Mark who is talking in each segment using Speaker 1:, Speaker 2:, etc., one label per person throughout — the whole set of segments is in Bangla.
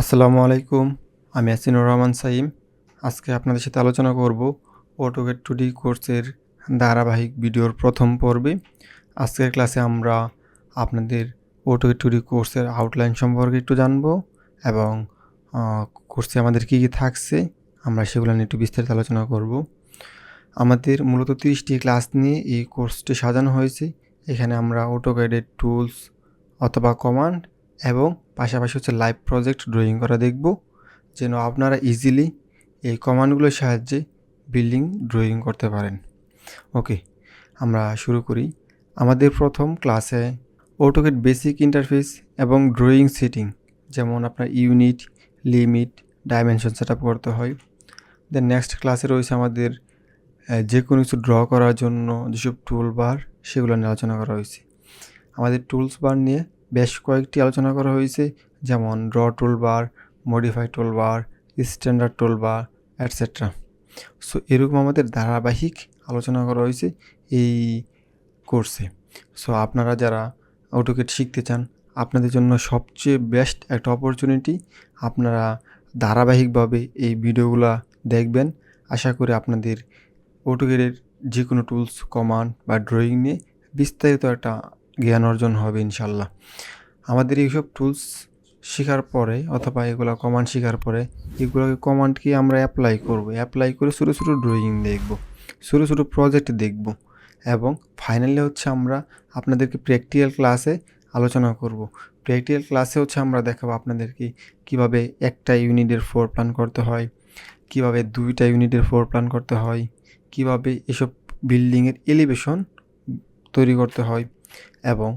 Speaker 1: আসসালামু আলাইকুম, আমি আসিনুর রহমান সাইম। আজকে আপনাদের সাথে আলোচনা করব অটোকেট টুডি কোর্সের ধারাবাহিক ভিডিওর প্রথম পর্বে। আজকের ক্লাসে আমরা আপনাদের অটোকেট টুডি কোর্সের আউটলাইন সম্পর্কে একটু জানব এবং কোর্সে আমাদের কী কী থাকছে, আমরা সেগুলো নিয়ে একটু বিস্তারিত আলোচনা করব। আমাদের মূলত তিরিশটি ক্লাস নিয়ে এই কোর্সটি সাজানো হয়েছে। এখানে আমরা অটোকেডের টুলস অথবা কমান্ড এবং পাশাপাশি হচ্ছে লাইভ প্রজেক্ট ড্রয়িং করা দেখব, যেন আপনারা ইজিলি এই কমান্ডগুলোর সাহায্যে বিল্ডিং ড্রয়িং করতে পারেন। ওকে আমরা শুরু করি। আমাদের প্রথম ক্লাসে অটোকেট বেসিক ইন্টারফেস এবং ড্রয়িং সেটিং যেমন আপনার ইউনিট লিমিট ডাইমেনশন সেট করতে হয়। দেন নেক্সট ক্লাসে রয়েছে আমাদের যে কোনো কিছু ড্র করার জন্য যেসব টুল বার সেগুলো নিয়ে আলোচনা করা হয়েছে। আমাদের টুলস বার নিয়ে বেশ কয়েকটি আলোচনা করা হয়েছে, যেমন draw tool bar modify tool bar standard tool bar etcetera so এরকম আমাদের ধারাবাহিক আলোচনা করা হয়েছে এই কোর্সে। সো আপনারা যারা অটোকেট শিখতে চান, আপনাদের জন্য সবচেয়ে বেস্ট একটা অপরচুনিটি আপনারা ধারাবাহিকভাবে এই ভিডিওগুলো দেখবেন। আশা করি আপনাদের অটোকেটের যে কোনো টুলস কমান্ড বা ড্রয়িং নিয়ে বিস্তারিত একটা জ্ঞান অর্জন হবে ইনশাল্লাহ। আমাদের এইসব টুলস শেখার পরে অথবা এগুলো কমান্ড শেখার পরে এগুলোকে কমান্ডকে আমরা অ্যাপ্লাই করব? অ্যাপ্লাই করে ছোটো ছোটো ড্রয়িং দেখব, ছোটো ছোটো প্রজেক্ট দেখব এবং ফাইনালি হচ্ছে আমরা আপনাদেরকে প্র্যাকটিক্যাল ক্লাসে আলোচনা করব। প্র্যাকটিক্যাল ক্লাসে হচ্ছে আমরা দেখাবো আপনাদেরকে কীভাবে একটা ইউনিটের ফোর প্ল্যান করতে হয়, কীভাবে দুইটা ইউনিটের ফোর প্ল্যান করতে হয়, কীভাবে এসব বিল্ডিংয়ের এলিভেশন তৈরি করতে হয়। এবং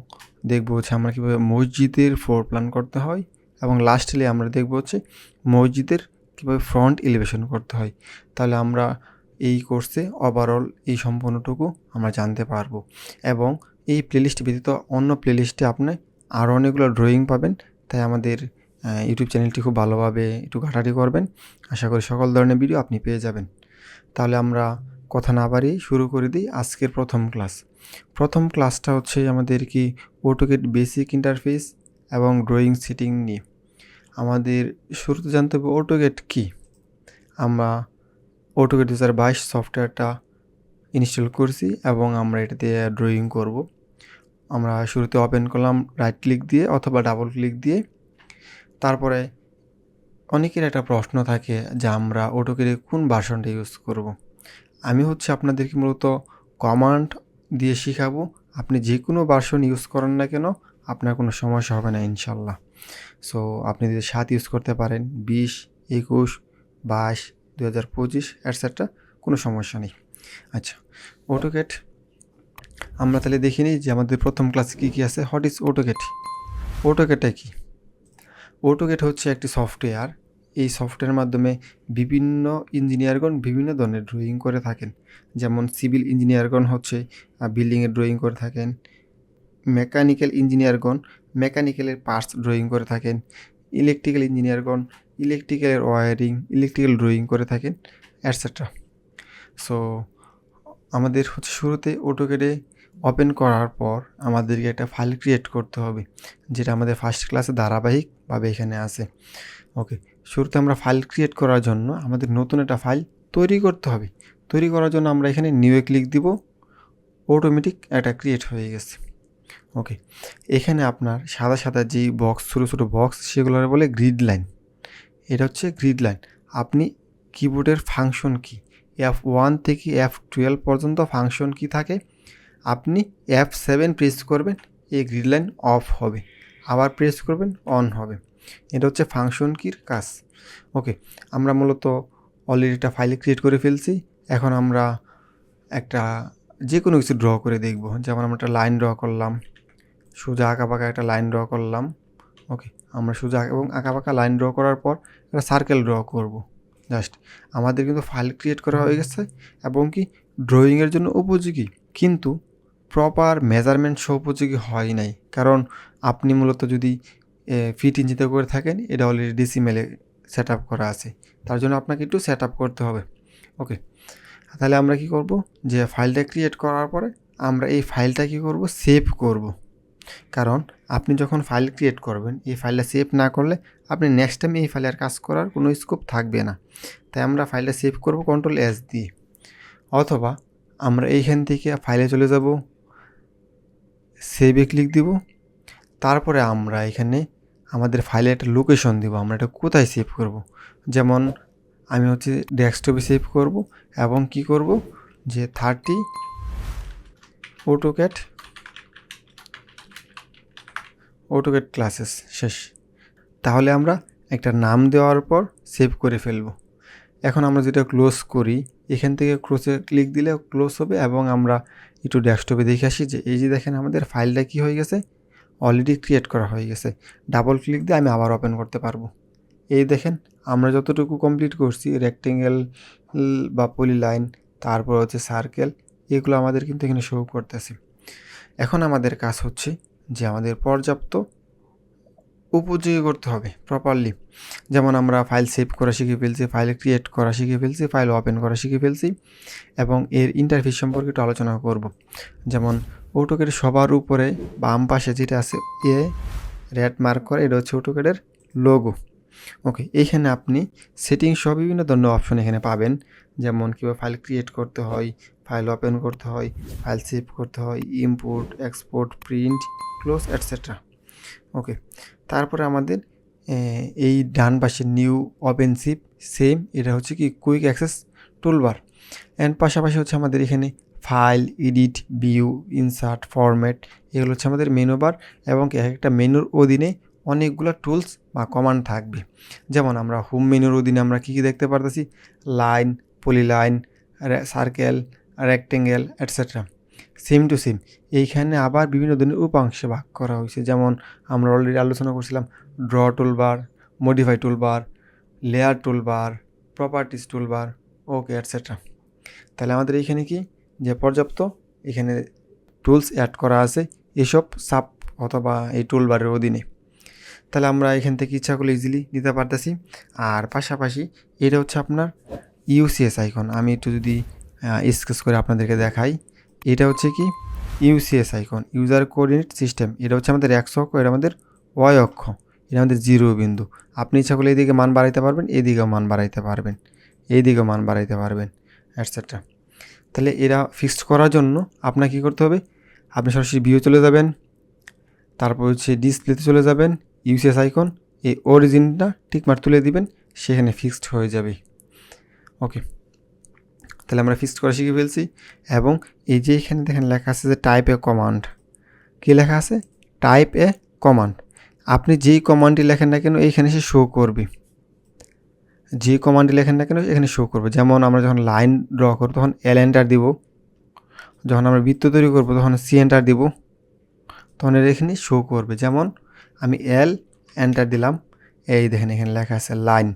Speaker 1: দেখব হচ্ছে আমরা কীভাবে মসজিদের ফ্লোর প্ল্যান করতে হয় এবং লাস্টলি আমরা দেখব হচ্ছে মসজিদের কীভাবে ফ্রন্ট এলিভেশন করতে হয়। তাহলে আমরা এই কোর্সে ওভারঅল এই সম্পূর্ণটুকু আমরা জানতে পারব এবং এই প্লেলিস্ট ব্যতীত অন্য প্লেলিস্টে আপনি আরও অনেকগুলো ড্রয়িং পাবেন। তাই আমাদের ইউটিউব চ্যানেলটি খুব ভালোভাবে একটু ঘাটাঘাটি করবেন। আশা করি সকল ধরনের ভিডিও আপনি পেয়ে যাবেন। তাহলে আমরা কথা না বাড়িয়ে শুরু করে দিই আজকের প্রথম ক্লাস। প্রথম ক্লাসটা হচ্ছে আমাদের কি অটোকেট বেসিক ইন্টারফেস এবং ড্রয়িং সেটিং নিয়ে। আমাদের শুরুতে জানতে হবে অটোকেট কী? আমরা অটোকেট দু হাজার বাইশ সফটওয়্যারটা ইনস্টল করছি এবং আমরা এটা দিয়ে ড্রয়িং করব। আমরা শুরুতে ওপেন করলাম রাইট ক্লিক দিয়ে অথবা ডাবল ক্লিক দিয়ে। তারপরে অনেকের একটা প্রশ্ন থাকে যে আমরা অটোকেটে কোন ভার্সনটা ইউজ করব। আমি হচ্ছে আপনাদেরকে মূলত কমান্ড দিয়ে শেখাবো। আপনি যে কোনো ভার্সন ইউজ করেন না কেন, আপনার কোনো সমস্যা হবে না, ইনশাল্লাহ। সো আপনি যদি সাত ইউজ করতে পারেন, বিশ, একুশ, বাইশ দু হাজার পঁচিশ অ্যাটসেট্রা কোনো সমস্যা নেই। আচ্ছা অটোকেট আমরা তাহলে দেখে নিই যে আমাদের প্রথম ক্লাসে কী কী আছে। হোয়াট ইজ অটোকেট অটোকেটটা কি? অটোকেট হচ্ছে একটি সফটওয়্যার এই সফটওয়্যারের মাধ্যমে বিভিন্ন ইঞ্জিনিয়ারগণ বিভিন্ন ধরনের ড্রয়িং করে থাকেন। যেমন সিভিল ইঞ্জিনিয়ারগণ হচ্ছে বিল্ডিংয়ের ড্রয়িং করে থাকেন। মেকানিক্যাল ইঞ্জিনিয়ারগণ মেকানিক্যালের পার্টস ড্রয়িং করে থাকেন। ইলেকট্রিক্যাল ইঞ্জিনিয়ারগণ ইলেকট্রিক্যালের ওয়ারিং ইলেকট্রিক্যাল ড্রয়িং করে থাকেন অ্যাটসেট্রা সো আমাদের হচ্ছে শুরুতে অটোকেটে ওপেন করার পর আমাদেরকে একটা ফাইল ক্রিয়েট করতে হবে, যেটা আমাদের ফার্স্ট ক্লাসে ধারাবাহিকভাবে এখানে আছে। ওকে শুরুতে আমরা ফাইল ক্রিয়েট করার জন্য আমাদের নতুন একটা ফাইল তৈরি করতে হবে। তৈরি করার জন্য আমরা এখানে নিউয়ে ক্লিক দিব অটোমেটিক একটা ক্রিয়েট হয়ে গেছে। ওকে এখানে আপনার সাদা সাদা যেই বক্স ছোটো ছোটো বক্স সেগুলোর বলে গ্রিড লাইন এটা হচ্ছে গ্রিড লাইন আপনি কিবোর্ডের ফাংশন কি? এফ ওয়ান থেকে এফ টুয়েলভ পর্যন্ত ফাংশন কি থাকে? আপনি এফ সেভেন প্রেস করবেন, এই গ্রিড লাইন অফ হবে। আবার প্রেস করবেন অন হবে। এটা হচ্ছে ফাংশন কির কাজ। ওকে আমরা মূলত অলরেডি একটা ফাইল ক্রিয়েট করে ফেলছি। এখন আমরা একটা যে কোনো কিছু ড্র করে দেখব। যেমন আমরা একটা লাইন ড্র করলাম, সোজা আঁকা পাকা একটা লাইন ড্র করলাম। ওকে আমরা সোজা এবং আঁকা পাকা লাইন ড্র করার পর একটা সার্কেল ড্র করব। জাস্ট আমাদের কিন্তু ফাইল ক্রিয়েট করা হয়ে গেছে এবং কি ড্রয়িংয়ের জন্য উপযোগী। কিন্তু প্রপার মেজারমেন্ট সহ উপযোগী হয় নাই। কারণ আপনি মূলত যদি ফিট ইঞ্চিতে করে থাকেন, এটা অলরেডি ডিসিমেলে সেট আপ করা আছে। তার জন্য আপনাকে একটু সেট আপ করতে হবে। ওকে তাহলে আমরা কি করব? যে ফাইলটা ক্রিয়েট করার পরে আমরা এই ফাইলটা কি করব? সেভ করব। কারণ আপনি যখন ফাইল ক্রিয়েট করবেন, এই ফাইলটা সেভ না করলে আপনি নেক্সট টাইম এই ফাইলে আর কাজ করার কোনো স্কোপ থাকবে না। তাই আমরা ফাইলটা সেভ করব কন্ট্রোল এস দিয়ে। অথবা আমরা এইখান থেকে ফাইলে চলে যাব সেভে ক্লিক দিব। তারপরে আমরা এখানে আমাদের ফাইলে একটা লোকেশন দেবো, আমরা এটা কোথায় সেভ করব? যেমন আমি হচ্ছে ডেস্কটপে সেভ করব এবং কি করব? যে থার্টি অটোক্যাট অটোক্যাট ক্লাসেস শেষ। তাহলে আমরা একটা নাম দেওয়ার পর সেভ করে ফেলব। এখন আমরা যেটা ক্লোজ করি, এখান থেকে ক্লোজে ক্লিক দিলে ক্লোজ হবে এবং আমরা একটু ডেস্কটপে দেখে আসি যে, এই যে দেখেন আমাদের ফাইলটা কি হয়ে গেছে? অলরেডি ক্রিয়েট করা হয়ে গেছে। ডাবল ক্লিক দিয়ে আমি আবার ওপেন করতে পারব। এই দেখেন, আমরা যতটুকু কমপ্লিট করছি রেক্টেঙ্গেল বা পলি লাইন তারপর হচ্ছে সার্কেল এগুলো আমাদের কিন্তু এখানে শো করতেছে। এখন আমাদের কাজ হচ্ছে যে আমাদের পর্যাপ্ত উপযোগী করতে হবে প্রপারলি যেমন আমরা ফাইল সেভ করা শিখে ফেলছি ফাইল ক্রিয়েট করা শিখে ফেলছি ফাইল ওপেন করা শিখে ফেলছি, এবং এর ইন্টারফেস সম্পর্কে একটু আলোচনা করব। যেমন অটোকেটের সবার উপরে বাম পাশে যেটা আছে, এ রেড মার্ক করে, এটা হচ্ছে অটোকেটের লোগো ওকে এখানে আপনি সেটিং সহ বিভিন্ন ধরনের অপশন এখানে পাবেন। যেমন কীভাবে ফাইল ক্রিয়েট করতে হয় ফাইল ওপেন করতে হয় ফাইল সেভ করতে হয় import export print close etcetera okay তারপরে আমাদের এই ডান পাশে নিউ ওপেন সিপ সেম এটা হচ্ছে কি কুইক অ্যাক্সেস টুলবার অ্যান্ড পাশাপাশি হচ্ছে আমাদের এখানে file edit view insert format এগুলো হচ্ছে আমাদের মেনু বার এবং এক একটা মেনুর অধীনে অনেকগুলো টুলস বা কমান্ড থাকবে। যেমন আমরা হোম মেনুর অধীনে আমরা কী কী দেখতে পারতেছি? Line polyline circle rectangle etcetera same to same এইখানে আবার বিভিন্ন ধরনের উপাংশে ভাগ করা হয়েছে। যেমন আমরা অলরেডি আলোচনা করছিলাম draw toolbar modify toolbar layer toolbar properties toolbar okay etcetera তাহলে আমাদের এইখানে কি? যে পর্যাপ্ত, এখানে টুলস অ্যাড করা আছে, এসব সাপ অথবা এই টুল টুলবারের অধীনে। তাহলে আমরা এখান থেকে ইচ্ছা করলে ইজিলি নিতে পারতেছি। আর পাশাপাশি এটা হচ্ছে আপনার ইউসিএস আইকন আমি একটু যদি স্কেচ করে আপনাদেরকে দেখাই। এটা হচ্ছে কি? UCS icon user coordinate system এটা হচ্ছে আমাদের একশো অক্ষ, এটা আমাদের ওয়াই অক্ষ। এটা আমাদের জিরো বিন্দু। আপনি ইচ্ছা করলে এদিকে মান বাড়াইতে পারবেন, এদিকেও মান বাড়াইতে পারবেন এইদিকেও মান বাড়াইতে পারবেন অ্যাটসেট্রা তাহলে এরা ফিক্সড করার জন্য আপনাকে কী করতে হবে? আপনি সরাসরি ভিউ চলে যাবেন। তারপর হচ্ছে ডিসপ্লেতে চলে যাবেন। ইউসিএস আইকন এই অরিজিনটা টিকমার তুলে দিবেন, সেখানে ফিক্সড হয়ে যাবে। ওকে তাহলে আমরা ফিক্সড করা শিখে ফেলছি এবং এই যে এখানে দেখেন লেখা আছে যে টাইপ এ কমান্ড কী লেখা আছে? টাইপ এ কমান্ড আপনি যেই কমান্ডটি লেখেন না কেন, এইখানে সে শো করবে। যে কমান্ডটি লেখেন না কেন এখানে শো করবে। যেমন আমরা যখন লাইন ড্র করব, তখন এল এন্টার দিব। যখন আমরা বৃত্ত তৈরি করব, তখন সি এন্টার দিব। তখন এর এখানে শো করবে। যেমন আমি এল এন্টার দিলাম। এই দেখেন এখানে লেখা আছে লাইন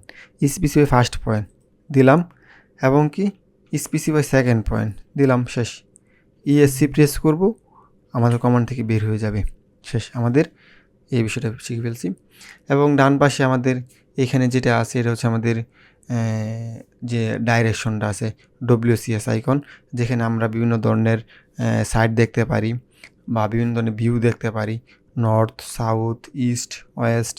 Speaker 1: স্পেসিফাই ফার্স্ট পয়েন্ট দিলাম এবং কি স্পেসিফাই সেকেন্ড পয়েন্ট দিলাম, শেষ। ইএসসি প্রেস করব, আমাদের কমান্ড থেকে বের হয়ে যাবে। শেষ, আমাদের এই বিষয়টা শিখে ফেলছি। এবং ডান পাশে আমাদের এখানে যেটা আছে, এটা হচ্ছে আমাদের যে ডাইরেকশনটা আছে ডব্লিউসিএস আইকন যেখানে আমরা বিভিন্ন ধরনের সাইড দেখতে পারি বা বিভিন্ন ধরনের ভিউ দেখতে পারি। নর্থ সাউথ ইস্ট ওয়েস্ট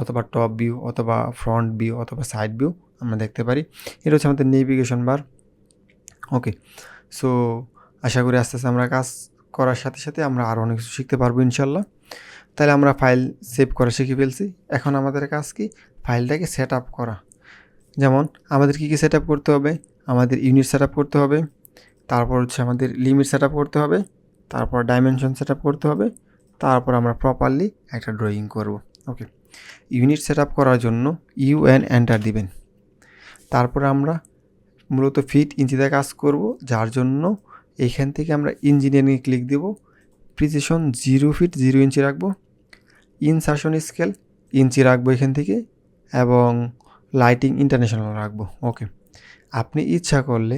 Speaker 1: অথবা টপ ভিউ অথবা ফ্রন্ট ভিউ অথবা সাইড ভিউ আমরা দেখতে পারি। এটা হচ্ছে আমাদের নেভিগেশন বার ওকে সো আশা করি আস্তে আস্তে আমরা কাজ করার সাথে সাথে আমরা আরও অনেক কিছু শিখতে পারব ইনশাল্লাহ তাহলে আমরা ফাইল সেভ করা শিখে ফেলছি। এখন আমাদের কাজ কি? ফাইলটাকে সেট আপ করা। যেমন, আমাদের কী কী সেট আপ করতে হবে? আমাদের ইউনিট সেট আপ করতে হবে। তারপর হচ্ছে আমাদের লিমিট সেট আপ করতে হবে। তারপর ডাইমেনশন সেট আপ করতে হবে। তারপর আমরা প্রপারলি একটা ড্রয়িং করব। ওকে ইউনিট সেট আপ করার জন্য ইউ এন এন্টার দিবেন। তারপর আমরা মূলত ফিট ইঞ্চিতে কাজ করব, যার জন্য এখান থেকে আমরা ইঞ্জিনিয়ারিংয়ে ক্লিক দেব। Precision zero feet zero inch রাখব। ইনসার্শন স্কেল ইঞ্চি রাখব এখান থেকে। এবং লাইটিং ইন্টারন্যাশনাল রাখব। ওকে আপনি ইচ্ছা করলে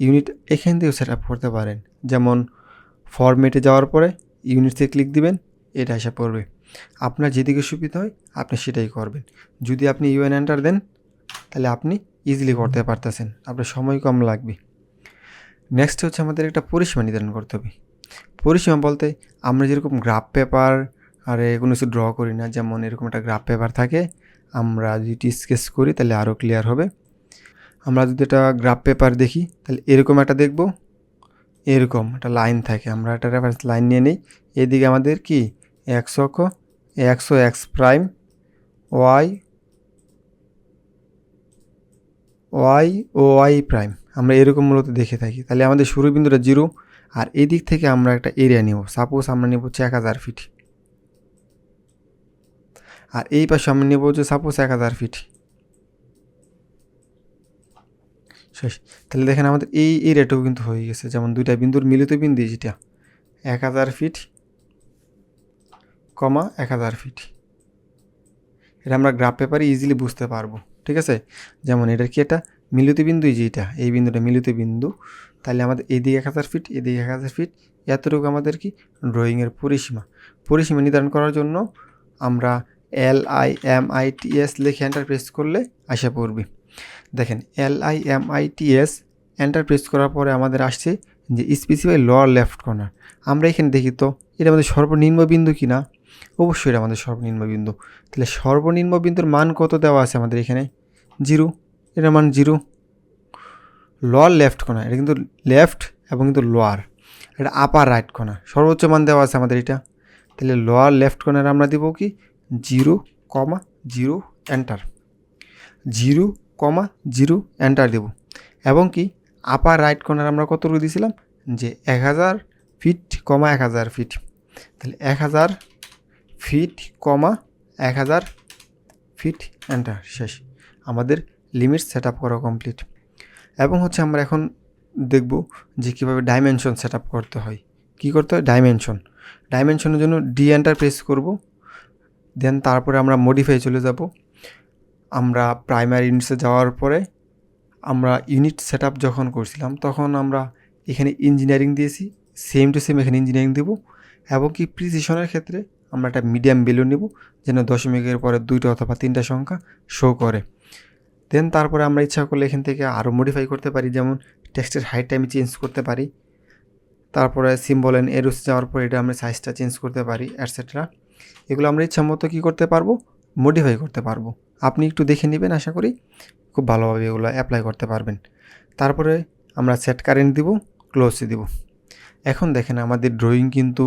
Speaker 1: ইউনিট এখান থেকেও সেট আপ করতে পারেন। যেমন ফরম্যাটে যাওয়ার পরে ইউনিটসে ক্লিক দিবেন, এটা এসে পড়বে। আপনার যেদিকে সুবিধা হয়, আপনি সেটাই করবেন। যদি আপনি ইউএন এন্টার দেন, তাহলে আপনি ইজিলি করতে পারতেছেন। আপনার সময় কম লাগবে। নেক্সট হচ্ছে আমাদের একটা পরিসীমা নির্ধারণ করতে হবে। পরিসীমা বলতে আমরা যেরকম গ্রাফ পেপার আর কোনো কিছু ড্র করি না, যেমন এরকম একটা গ্রাফ পেপার থাকে আমরা যদি স্কেচ করি, তাহলে আরও ক্লিয়ার হবে। আমরা যদি এটা গ্রাফ পেপার দেখি, তাহলে এরকম একটা দেখব। এরকম একটা লাইন থাকে। আমরা একটা রেফারেন্স লাইন নিয়ে নিই। এদিকে আমাদের কি? এক্স অক্ষ একশো এক্স প্রাইম ওয়াই ওয়াই ও ওয়াই প্রাইম আমরা এরকম মূলত দেখে থাকি। তাহলে আমাদের শুরু বিন্দুটা জিরো আর এদিক থেকে আমরা একটা এরিয়া নেব। সাপোজ আমরা নেব হচ্ছে এক হাজার ফিট আর এই পাশে আমরা নেব হচ্ছে সাপোজ এক হাজার ফিট শেষ। তাহলে দেখেন আমাদের এই এরিয়াটাও কিন্তু হয়ে গেছে। যেমন দুইটা বিন্দুর মিলিত বিন্দু যেটা। এক হাজার ফিট কমা এক হাজার ফিট এটা আমরা গ্রাফ পেপারে ইজিলি বুঝতে পারব। ঠিক আছে? যেমন এটা কি এটা মিলিত বিন্দু যেটা এই বিন্দুটা মিলিত বিন্দু। তাহলে আমাদের এদিকে এক হাজার ফিট এদিকে এক হাজার ফিট এতটুকু আমাদের কি? ড্রয়িংয়ের পরিসীমা। পরিসীমা নির্ধারণ করার জন্য আমরা L I M I T S লিখে এন্টার করলে আসা পড়বে দেখেন L I M I T S enter press করার পরে আমাদের আসছে যে স্পেসিফাই লোয়ার লেফট কর্নার আমরা এখানে দেখি তো, এটা আমাদের সর্বনিম্ন বিন্দু কি না? অবশ্যই এটা আমাদের সর্বনিম্ন বিন্দু। তাহলে সর্বনিম্ন বিন্দুর মান কত দেওয়া আছে আমাদের এখানে? জিরো। এটার মান জিরো। লোয়ার লেফট কর্নার এটা কিন্তু লেফট এবং কিন্তু লোয়ার এটা আপার রাইট কর্নার সর্বোচ্চ মান দেওয়া আছে আমাদের এটা। তাহলে লোয়ার লেফট কর্নার আমরা দিব কি? Zero comma zero enter. Zero comma zero enter দেব। এবং কি আপার রাইট কর্নার আমরা কত করে দিয়েছিলাম যে এক হাজার ফিট কমা এক হাজার ফিট তাহলে এক হাজার ফিট কমা এক হাজার ফিট এন্টার, শেষ। আমাদের লিমিট সেট আপ করা কমপ্লিট এবং হচ্ছে আমরা এখন দেখব যে কীভাবে ডাইমেনশন সেট আপ করতে হয়। কী করতে হয়? ডাইমেনশন ডাইমেনশনের জন্য ডি এন্টার প্রেস করব। দেন তারপরে আমরা মডিফাই চলে যাব। আমরা প্রাইমারি ইউনিটসে যাওয়ার পরে আমরা ইউনিট সেট যখন করছিলাম, তখন আমরা এখানে ইঞ্জিনিয়ারিং দিয়েছি সেম টু সেম এখানে ইঞ্জিনিয়ারিং দেবো এবং কি প্রিসিশনের ক্ষেত্রে আমরা একটা মিডিয়াম ভ্যালু নেব, যেন দশমিকের পরে দুইটা অথবা তিনটা সংখ্যা শো করে। দেন তারপরে আমরা ইচ্ছা করলে এখান থেকে আরও মডিফাই করতে পারি, যেমন টেক্সটের হাইটটা আমি চেঞ্জ করতে পারি। তারপরে সিম্বল অ্যান্ড এরোস যাওয়ার পর এটা আমরা সাইজটা চেঞ্জ করতে পারি অ্যাটসেট্রা এগুলো আমরা ইচ্ছা মতো কী করতে পারব? মডিফাই করতে পারব। আপনি একটু দেখে নেবেন, আশা করি খুব ভালোভাবে এগুলো অ্যাপ্লাই করতে পারবেন। তারপরে আমরা সেট কারেন্ট দিব ক্লোজে দিব। এখন দেখেন আমাদের ড্রয়িং কিন্তু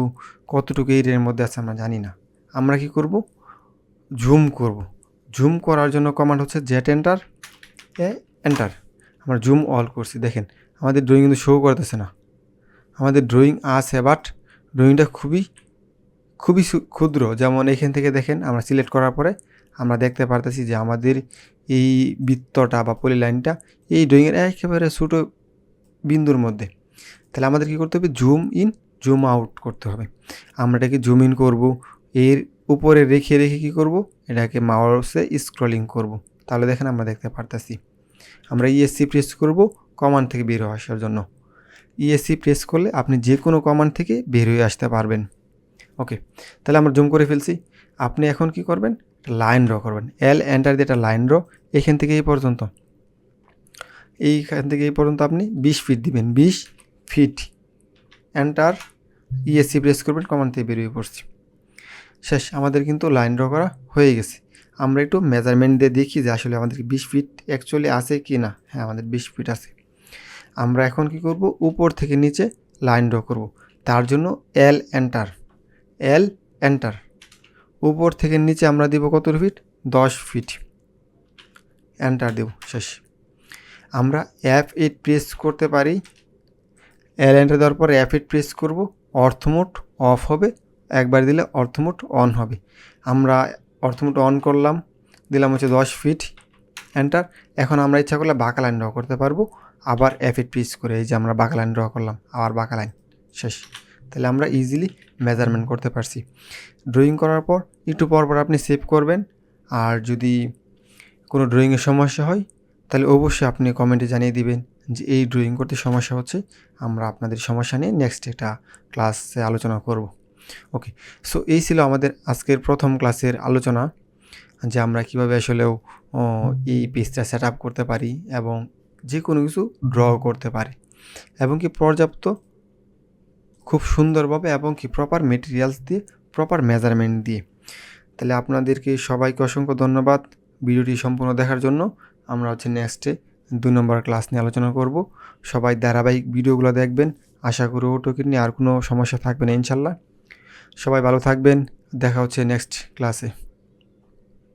Speaker 1: কতটুকু এরিয়ার মধ্যে আছে আমরা জানি না। আমরা কি করব? জুম করব। জুম করার জন্য কমান্ড হচ্ছে জেট এন্টার এ এন্টার আমরা জুম অল করছি। দেখেন, আমাদের ড্রয়িং কিন্তু শো করতেছে না। আমাদের ড্রয়িং আছে বাট ড্রয়িংটা খুবই খুবই ক্ষুদ্র। যেমন এখান থেকে দেখেন আমরা সিলেক্ট করার পরে আমরা দেখতে পারতেছি যে আমাদের এই বৃত্তটা বা পলি লাইনটা এই ড্রয়িংয়ের একেবারে ছোটো বিন্দুর মধ্যে। তাহলে আমাদের কী করতে হবে? জুম ইন জুম আউট করতে হবে। আমরা এটাকে জুম ইন করব। এর উপরে রেখে রেখে কী করব? এটাকে মাউসে স্ক্রলিং করব। তাহলে দেখেন আমরা দেখতে পারতেছি। আমরা ইএসসি প্রেস করব কমান্ড থেকে বের হয়ে আসার জন্য। ইএসসি প্রেস করলে আপনি যে কোনো কমান্ড থেকে বের হয়ে আসতে পারবেন। ওকে তাহলে আমরা জুম করে ফেলছি। আপনি এখন কি করবেন? লাইন ড্র করবেন। এল এন্টার দিয়ে একটা লাইন ড্র এখান থেকে এই পর্যন্ত। এইখান থেকে এই পর্যন্ত আপনি বিশ ফিট দিবেন। বিশ ফিট এন্টার ইএসসি প্রেস করবেন কমান্ড থেকে বেরিয়ে পড়ছি। শেষ, আমাদের কিন্তু লাইন ড্র করা হয়ে গেছে। আমরা একটু মেজারমেন্ট দিয়ে দেখি যে আসলে আমাদের বিশ ফিট অ্যাকচুয়ালি আছে কি না। হ্যাঁ আমাদের বিশ ফিট আছে। আমরা এখন কি করব? উপর থেকে নিচে লাইন ড্র করব। তার জন্য এল এন্টার এল এন্টার উপর থেকে নিচে আমরা দিব কত ফিট দশ ফিট এন্টার দেব, শেষ। আমরা অ্যাপ এইট প্রেস করতে পারি। এল এন্টার দেওয়ার পর অ্যাপ এইট প্রেস করব। অর্থমোট অফ হবে। একবার দিলে অর্থমোট অন হবে। আমরা অর্থমোট অন করলাম। দিলাম হচ্ছে দশ ফিট এন্টার এখন আমরা ইচ্ছা করলে বাঁকা লাইন ড্র করতে পারব। আবার অ্যাপ এইট প্রেস করে এই যে আমরা বাঁকা লাইন ড্র করলাম। আবার বাঁকা লাইন শেষ। তাহলে আমরা ইজিলি মেজারমেন্ট করতে পারছি। ড্রয়িং করার পর একটু পর পর আপনি সেভ করবেন। আর যদি কোনো ড্রয়িংয়ের সমস্যা হয়, তাহলে অবশ্যই আপনি কমেন্টে জানিয়ে দিবেন যে এই ড্রয়িং করতে সমস্যা হচ্ছে, আমরা আপনাদের সমস্যা নিয়ে নেক্সট একটা ক্লাসে আলোচনা করব। ওকে সো এই ছিল আমাদের আজকের প্রথম ক্লাসের আলোচনা, যে আমরা কীভাবে আসলেও এই পেজটা সেট আপ করতে পারি এবং যে কোনো কিছু ড্র করতে পারি। এবং কি পর্যাপ্ত খুব সুন্দরভাবে এবং কি প্রপার মেটেরিয়ালস দিয়ে প্রপার মেজারমেন্ট দিয়ে। তাহলে আপনাদেরকে সবাইকে অসংখ্য ধন্যবাদ ভিডিওটি সম্পূর্ণ দেখার জন্য। আমরা হচ্ছে নেক্সটে দুই নম্বর ক্লাস নিয়ে আলোচনা করব। সবাই ধারাবাহিক ভিডিওগুলো দেখবেন। আশা করি ওটোকে নিয়ে আর কোনো সমস্যা থাকবে না, ইনশাল্লাহ। সবাই ভালো থাকবেন। দেখা হচ্ছে নেক্সট ক্লাসে